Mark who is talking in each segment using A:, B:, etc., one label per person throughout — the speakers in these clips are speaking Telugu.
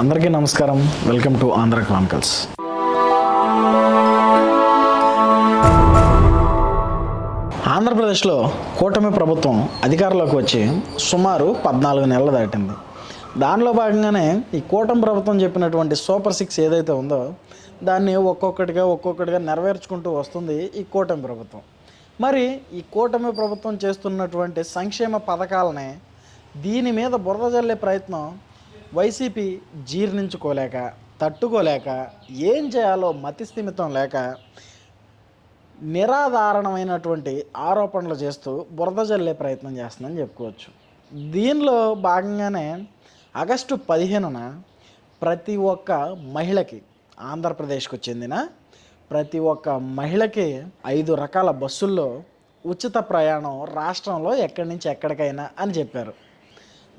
A: అందరికీ నమస్కారం. వెల్కమ్ టు ఆంధ్ర క్రానికల్స్ ఆంధ్రప్రదేశ్లో కూటమి ప్రభుత్వం అధికారంలోకి వచ్చి సుమారు పద్నాలుగు నెలలు దాటింది. దానిలో భాగంగానే ఈ కూటమి ప్రభుత్వం చెప్పినటువంటి సూపర్ సిక్స్ ఏదైతే ఉందో దాన్ని ఒక్కొక్కటిగా ఒక్కొక్కటిగా నెరవేర్చుకుంటూ వస్తుంది ఈ కూటమి ప్రభుత్వం. మరి ఈ కూటమి ప్రభుత్వం చేస్తున్నటువంటి సంక్షేమ పథకాలనే దీని మీద బురద జల్లే ప్రయత్నం వైసీపీ జీర్ణించుకోలేక తట్టుకోలేక ఏం చేయాలో మతిస్థిమితం లేక నిరాధారణమైనటువంటి ఆరోపణలు చేస్తూ బురద జల్లే ప్రయత్నం చేస్తుందని చెప్పుకోవచ్చు. దీనిలో భాగంగానే ఆగస్టు పదిహేనున ప్రతి ఒక్క మహిళకి ఆంధ్రప్రదేశ్కు చెందిన ప్రతి ఒక్క మహిళకి ఐదు రకాల బస్సుల్లో ఉచిత ప్రయాణం రాష్ట్రంలో ఎక్కడి నుంచి ఎక్కడికైనా అని చెప్పారు.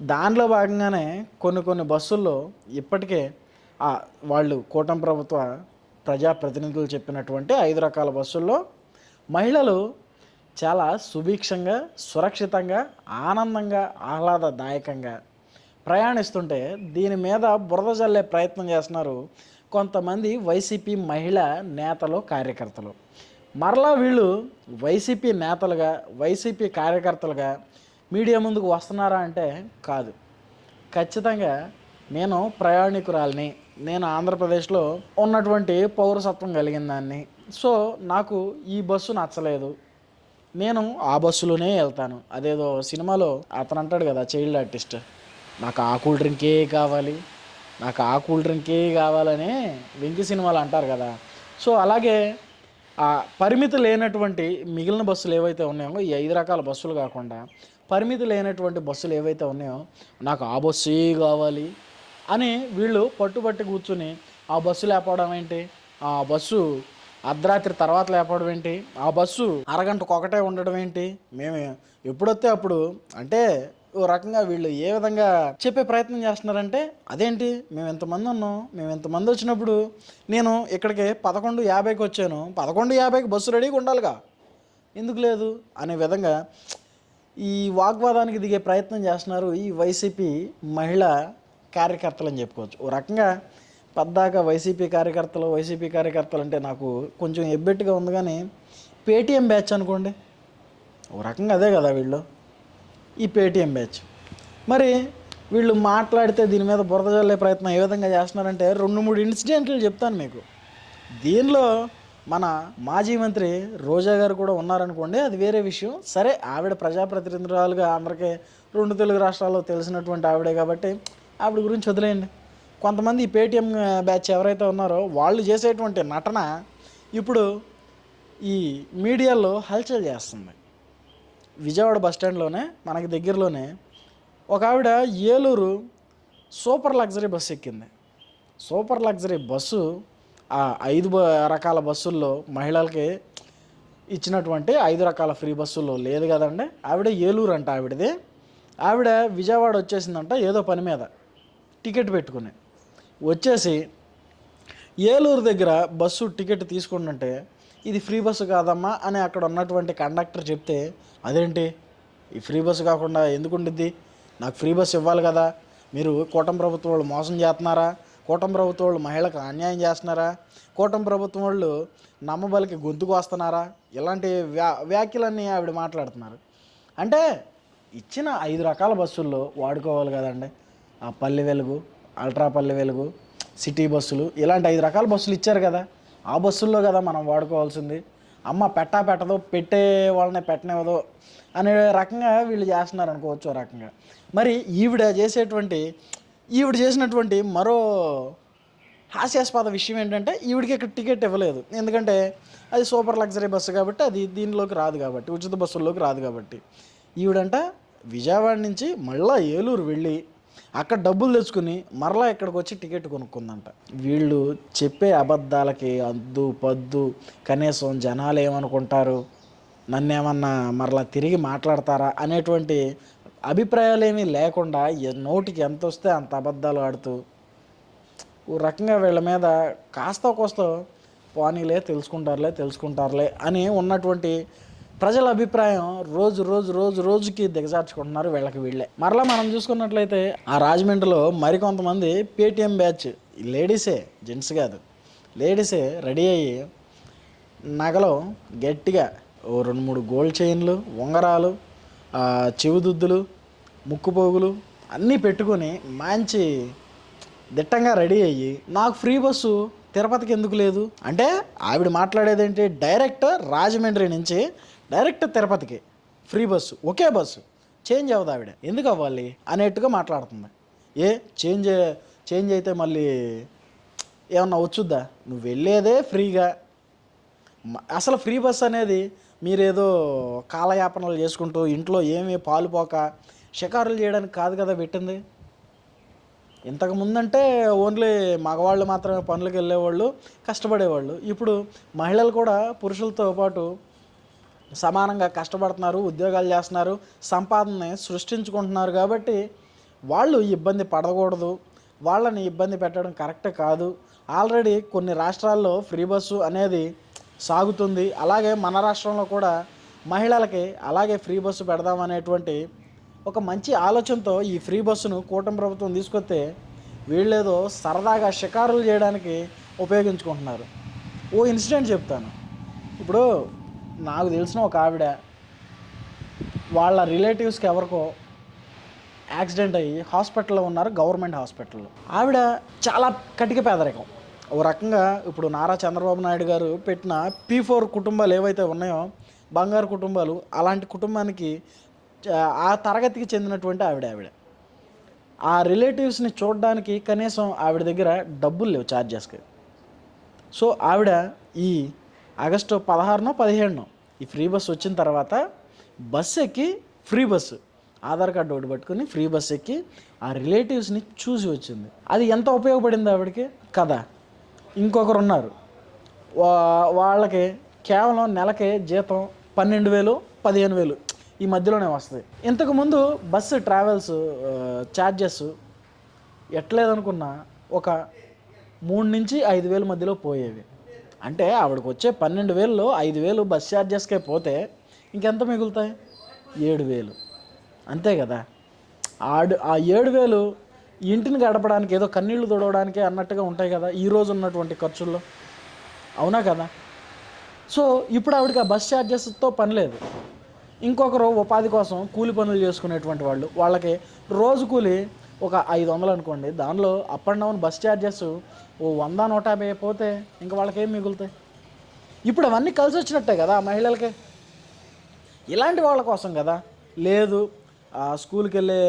A: దానిలో భాగంగానే కొన్ని కొన్ని బస్సుల్లో ఇప్పటికే వాళ్ళు కూటమి ప్రభుత్వ ప్రజాప్రతినిధులు చెప్పినటువంటి ఐదు రకాల బస్సుల్లో మహిళలు చాలా సుభిక్షంగా సురక్షితంగా ఆనందంగా ఆహ్లాదదాయకంగా ప్రయాణిస్తుంటే దీని మీద బురద జల్లే ప్రయత్నం చేస్తున్నారు కొంతమంది వైసీపీ మహిళా నేతలు కార్యకర్తలు. మరలా వీళ్ళు వైసీపీ నేతలుగా వైసీపీ కార్యకర్తలుగా మీడియా ముందుకు వస్తున్నారా అంటే కాదు. ఖచ్చితంగా నేను ప్రయాణికురాలిని. నేను ఆంధ్రప్రదేశ్లో ఉన్నటువంటి పౌరసత్వం కలిగిన దాన్ని. సో నాకు ఈ బస్సు నచ్చలేదు. నేను ఆ బస్సులోనే వెళ్తాను. అదేదో సినిమాలో అతను అంటాడు కదా చైల్డ్ ఆర్టిస్ట్. నాకు ఆ కూల్ డ్రింకే కావాలి. నాకు ఆ కూల్ డ్రింకే కావాలని వెంకి సినిమాలు అంటారు కదా. సో అలాగే ఆ పరిమితి లేనటువంటి మిగిలిన బస్సులు ఏవైతే ఉన్నాయో ఈ ఐదు రకాల బస్సులు కాకుండా పరిమితి లేనటువంటి బస్సులు ఏవైతే ఉన్నాయో నాకు ఆ బస్సే కావాలి అని వీళ్ళు పట్టుబట్టి కూర్చుని ఆ బస్సు లేపడం ఏంటి? ఆ బస్సు అర్ధరాత్రి తర్వాత లేపడం ఏంటి? ఆ బస్సు అరగంటకు ఒకటే ఉండడం ఏంటి? మేము ఎప్పుడొస్తే అప్పుడు అంటే ఓ రకంగా వీళ్ళు ఏ విధంగా చెప్పే ప్రయత్నం చేస్తున్నారంటే అదేంటి? మేము ఎంతమంది ఉన్నాం? మేము ఎంతమంది వచ్చినప్పుడు నేను ఇక్కడికి పదకొండు యాభైకి వచ్చాను. పదకొండు యాభైకి బస్సు రెడీగా ఉండాలిగా. ఎందుకు లేదు? అనే విధంగా ఈ వాగ్వాదానికి దిగే ప్రయత్నం చేస్తున్నారు ఈ వైసీపీ మహిళా కార్యకర్తలు అని చెప్పుకోవచ్చు. ఓ రకంగా పద్దాక వైసీపీ కార్యకర్తలు వైసీపీ కార్యకర్తలు అంటే నాకు కొంచెం ఎబ్బెట్టుగా ఉంది కానీ పేటీఎం బ్యాచ్ అనుకోండి. ఓ రకంగా అదే కదా వీళ్ళు. ఈ పేటీఎం బ్యాచ్. మరి వీళ్ళు మాట్లాడితే దీని మీద బురద జల్లే ప్రయత్నం ఏ విధంగా చేస్తున్నారంటే రెండు మూడు ఇన్సిడెంట్లు చెప్తాను మీకు. దీనిలో మన మాజీ మంత్రి రోజా గారు కూడా ఉన్నారనుకోండి అది వేరే విషయం. సరే ఆవిడ ప్రజాప్రతినిధురాలుగా అందరికీ రెండు తెలుగు రాష్ట్రాల్లో తెలిసినటువంటి ఆవిడే కాబట్టి ఆవిడ గురించి వదిలేయండి. కొంతమంది ఈ పేటీఎం బ్యాచ్ ఎవరైతే ఉన్నారో వాళ్ళు చేసేటువంటి నటన ఇప్పుడు ఈ మీడియాలో హల్చల్ చేస్తుంది. విజయవాడ బస్ స్టాండ్లోనే మనకి దగ్గరలోనే ఒక ఆవిడ ఏలూరు సూపర్ లగ్జరీ బస్సు ఎక్కింది. సూపర్ లగ్జరీ బస్సు ఆ ఐదు బ- రకాల బస్సుల్లో మహిళలకి ఇచ్చినటువంటి ఐదు రకాల ఫ్రీ బస్సుల్లో లేదు కదండి. ఆవిడ ఏలూరు అంట ఆవిడది. ఆవిడ విజయవాడ వచ్చేసిందంట ఏదో పని మీద టికెట్ పెట్టుకుని. వచ్చేసి ఏలూరు దగ్గర బస్సు టికెట్ తీసుకుంటుంటే ఇది ఫ్రీ బస్సు కాదమ్మా అని అక్కడ ఉన్నటువంటి కండక్టర్ చెప్తే అదేంటి? ఈ ఫ్రీ బస్సు కాకుండా ఎందుకు ఉండిద్ది నాకు ఫ్రీ బస్సు ఇవ్వాలి కదా. మీరు కూటమి ప్రభుత్వం వాళ్ళు మోసం చేస్తున్నారా? కూటమి ప్రభుత్వం వాళ్ళు మహిళలకు అన్యాయం చేస్తున్నారా? కూటమి ప్రభుత్వం వాళ్ళు నమ్మబలికి గొంతుకు వస్తున్నారా? ఇలాంటి వ్యా వ్యాఖ్యలన్నీ ఆవిడ మాట్లాడుతున్నారు. అంటే ఇచ్చిన ఐదు రకాల బస్సుల్లో వాడుకోవాలి కదండి. ఆ పల్లె వెలుగు అల్ట్రా పల్లె వెలుగు సిటీ బస్సులు ఇలాంటి ఐదు రకాల బస్సులు ఇచ్చారు కదా. ఆ బస్సుల్లో కదా మనం వాడుకోవాల్సింది. అమ్మ పెట్టా పెట్టదో పెట్టే వాళ్ళని పెట్టనివ్వదో అనే రకంగా వీళ్ళు చేస్తున్నారు అనుకోవచ్చు ఓ రకంగా. మరి ఈవిడ చేసేటువంటి ఈవిడ చేసినటువంటి మరో హాస్యాస్పద విషయం ఏంటంటే ఈవిడికి ఇక్కడ టికెట్ ఇవ్వలేదు. ఎందుకంటే అది సూపర్ లగ్జరీ బస్సు కాబట్టి అది దీనిలోకి రాదు కాబట్టి ఉచిత బస్సుల్లోకి రాదు కాబట్టి. ఈవిడంట విజయవాడ నుంచి మళ్ళా ఏలూరు వెళ్ళి అక్కడ డబ్బులు తెచ్చుకుని మరలా ఇక్కడికి వచ్చి టికెట్ కొనుక్కుందంట. వీళ్ళు చెప్పే అబద్ధాలకి అద్దు పద్దు కనీసం జనాలు ఏమనుకుంటారు? నన్ను ఏమన్నా మరలా తిరిగి మాట్లాడతారా? అనేటువంటి అభిప్రాయాలు ఏమీ లేకుండా నోటికి ఎంత వస్తే అంత అబద్ధాలు ఆడుతూ ఓ రకంగా వీళ్ళ మీద కాస్త కోస్త పోనీలే తెలుసుకుంటారులే తెలుసుకుంటారులే అని ఉన్నటువంటి ప్రజల అభిప్రాయం రోజు రోజు రోజు రోజుకి దిగజార్చుకుంటున్నారు వీళ్ళకి వీళ్ళే. మరలా మనం చూసుకున్నట్లయితే ఆ రాజమండ్రిలో మరికొంతమంది పేటీఎం బ్యాచ్ లేడీసే జెంట్స్ కాదు లేడీసే రెడీ అయ్యి నగలం గట్టిగా ఓ రెండు మూడు గోల్డ్ చైన్లు ఉంగరాలు చెవిదుద్దులు ముక్కుపోగులు అన్నీ పెట్టుకొని మంచి దిట్టంగా రెడీ అయ్యి నాకు ఫ్రీ బస్సు తిరుపతికి ఎందుకు లేదు? అంటే ఆవిడ మాట్లాడేది ఏంటి డైరెక్ట్ రాజమండ్రి నుంచి డైరెక్ట్ తిరుపతికి. ఫ్రీ బస్సు ఒకే బస్సు. చేంజ్ అవ్వదు ఆవిడ. ఎందుకు అవ్వాలి? అనేట్టుగా మాట్లాడుతుంది. ఏ చేంజ్ చేంజ్ అయితే మళ్ళీ ఏమన్నా వచ్చుద్దా? నువ్వు వెళ్ళేదే ఫ్రీగా. అసలు ఫ్రీ బస్ అనేది మీరేదో కాలయాపనలు చేసుకుంటూ ఇంట్లో ఏమీ పాలు పోక షికారులు చేయడానికి కాదు కదా పెట్టింది. ఇంతకు ముందంటే ఓన్లీ మగవాళ్ళు మాత్రమే పనులకు వెళ్ళేవాళ్ళు కష్టపడేవాళ్ళు. ఇప్పుడు మహిళలు కూడా పురుషులతో పాటు సమానంగా కష్టపడుతున్నారు ఉద్యోగాలు చేస్తున్నారు సంపాదనని సృష్టించుకుంటున్నారు కాబట్టి వాళ్ళు ఇబ్బంది పడకూడదు. వాళ్ళని ఇబ్బంది పెట్టడం కరెక్ట్ కాదు. ఆల్రెడీ కొన్ని రాష్ట్రాల్లో ఫ్రీ బస్సు అనేది సాగుతుంది. అలాగే మన రాష్ట్రంలో కూడా మహిళలకి అలాగే ఫ్రీ బస్సు పెడదామనేటువంటి ఒక మంచి ఆలోచనతో ఈ ఫ్రీ బస్సును కూటమి ప్రభుత్వం తీసుకొస్తే వీళ్ళేదో సరదాగా షికారులు చేయడానికి ఉపయోగించుకుంటున్నారు. ఓ ఇన్సిడెంట్ చెప్తాను. ఇప్పుడు నాకు తెలిసిన ఒక ఆవిడ వాళ్ళ రిలేటివ్స్కి ఎవరికో యాక్సిడెంట్ అయ్యి హాస్పిటల్లో ఉన్నారు గవర్నమెంట్ హాస్పిటల్లో. ఆవిడ చాలా కటిక పేదరికం. ఓ రకంగా ఇప్పుడు నారా చంద్రబాబు నాయుడు గారు పెట్టిన పీ ఫోర్ కుటుంబాలు ఏవైతే ఉన్నాయో బంగారు కుటుంబాలు అలాంటి కుటుంబానికి ఆ తరగతికి చెందినటువంటి ఆవిడ ఆవిడ ఆ రిలేటివ్స్ని చూడడానికి కనీసం ఆవిడ దగ్గర డబ్బులు లేవు ఛార్జెస్కి సో ఆవిడ ఈ ఆగస్టు పదహారునో పదిహేడునో ఈ ఫ్రీ బస్ వచ్చిన తర్వాత బస్ ఎక్కి ఫ్రీ బస్సు ఆధార్ కార్డు ఒకటి పట్టుకుని ఫ్రీ బస్ ఎక్కి ఆ రిలేటివ్స్ని చూసి వచ్చింది. అది ఎంత ఉపయోగపడింది ఆవిడకి? కదా ఇంకొకరు ఉన్నారు. వా- వాళ్ళకి కేవలం నెలకి జీతం పన్నెండు వేలు పదిహేను వేలు. ఈ మధ్యలోనే వస్తుంది. ఇంతకుముందు బస్సు ట్రావెల్స్ ఛార్జెస్ ఎట్లేదనుకున్నా ఒక మూడు నుంచి ఐదు వేల మధ్యలో పోయేవి. అంటే ఆవిడకి వచ్చే పన్నెండు వేలలో ఐదు వేలు బస్ ఛార్జెస్కే పోతే ఇంకెంత మిగులుతాయి? ఏడు వేలు. అంతే కదా? ఆడు ఆ ఏడు వేలు ఇంటిని గడపడానికి ఏదో కన్నీళ్ళు తుడవడానికి అన్నట్టుగా ఉంటాయి కదా ఈ రోజు ఉన్నటువంటి ఖర్చుల్లో? అవునా కదా? సో ఇప్పుడు ఆవిడకి ఆ బస్ ఛార్జెస్తో పని లేదు. ఇంకొకరు ఉపాధి కోసం కూలి పనులు చేసుకునేటువంటి వాళ్ళు వాళ్ళకి రోజు కూలి ఒక ఐదు వందలు అనుకోండి. దానిలో up and down bus charges ఓ వంద నూట యాభై పోతే ఇంకా వాళ్ళకి ఏం మిగులుతాయి? ఇప్పుడు అవన్నీ కలిసి వచ్చినట్టే కదా మహిళలకి. ఇలాంటి వాళ్ళ కోసం కదా. లేదు స్కూల్కి వెళ్ళే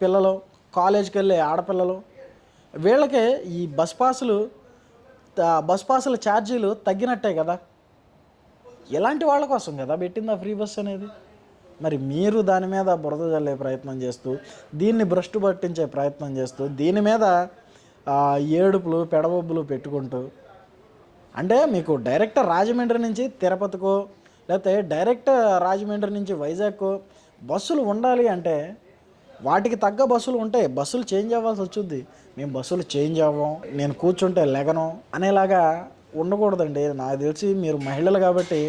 A: పిల్లలు కాలేజీకి వెళ్ళే ఆడపిల్లలు వీళ్ళకే ఈ బస్ పాసులు బస్ పాసుల ఛార్జీలు తగ్గినట్టే కదా. ఇలాంటి వాళ్ళ కోసం కదా పెట్టింది ఆ ఫ్రీ బస్ అనేది? మరి మీరు దాని మీద బురద చల్లే ప్రయత్నం చేస్తూ దీన్ని భ్రష్టు పట్టించే ప్రయత్నం చేస్తూ దీని మీద ఏడుపులు పెడబొబ్బులు పెట్టుకుంటూ అంటే మీకు డైరెక్ట్ రాజమండ్రి నుంచి తిరుపతికో లేకపోతే డైరెక్ట్ రాజమండ్రి నుంచి వైజాగ్కో బస్సులు ఉండాలి అంటే వాటికి తగ్గ బస్సులు ఉంటాయి బస్సులు చేంజ్ అవ్వాల్సి వచ్చుద్ది మేము బస్సులు చేంజ్ అవ్వం నేను కూర్చుంటే లెగను అనేలాగా ఉండకూడదండి. నాకు తెలిసి మీరు మహిళలు కాబట్టి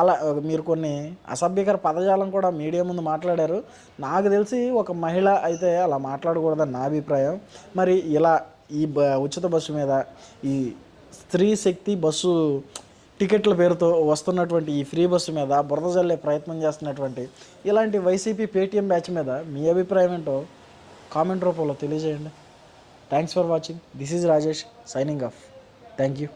A: అలా మీరు కొన్ని అసభ్యకర పదజాలం కూడా మీడియా ముందు మాట్లాడారు. నాకు తెలిసి ఒక మహిళ అయితే అలా మాట్లాడకూడదని నా అభిప్రాయం. మరి ఇలా ఈ బ ఉచిత బస్సు మీద ఈ స్త్రీ శక్తి బస్సు టికెట్ల పేరుతో వస్తున్నటువంటి ఈ ఫ్రీ బస్సు మీద బురద జల్లే ప్రయత్నం చేస్తున్నటువంటి ఇలాంటి వైసీపీ పేటీఎం బ్యాచ్ మీద మీ అభిప్రాయం ఏంటో కామెంట్ రూపంలో తెలియజేయండి. Thanks for watching this is Rajesh signing off thank you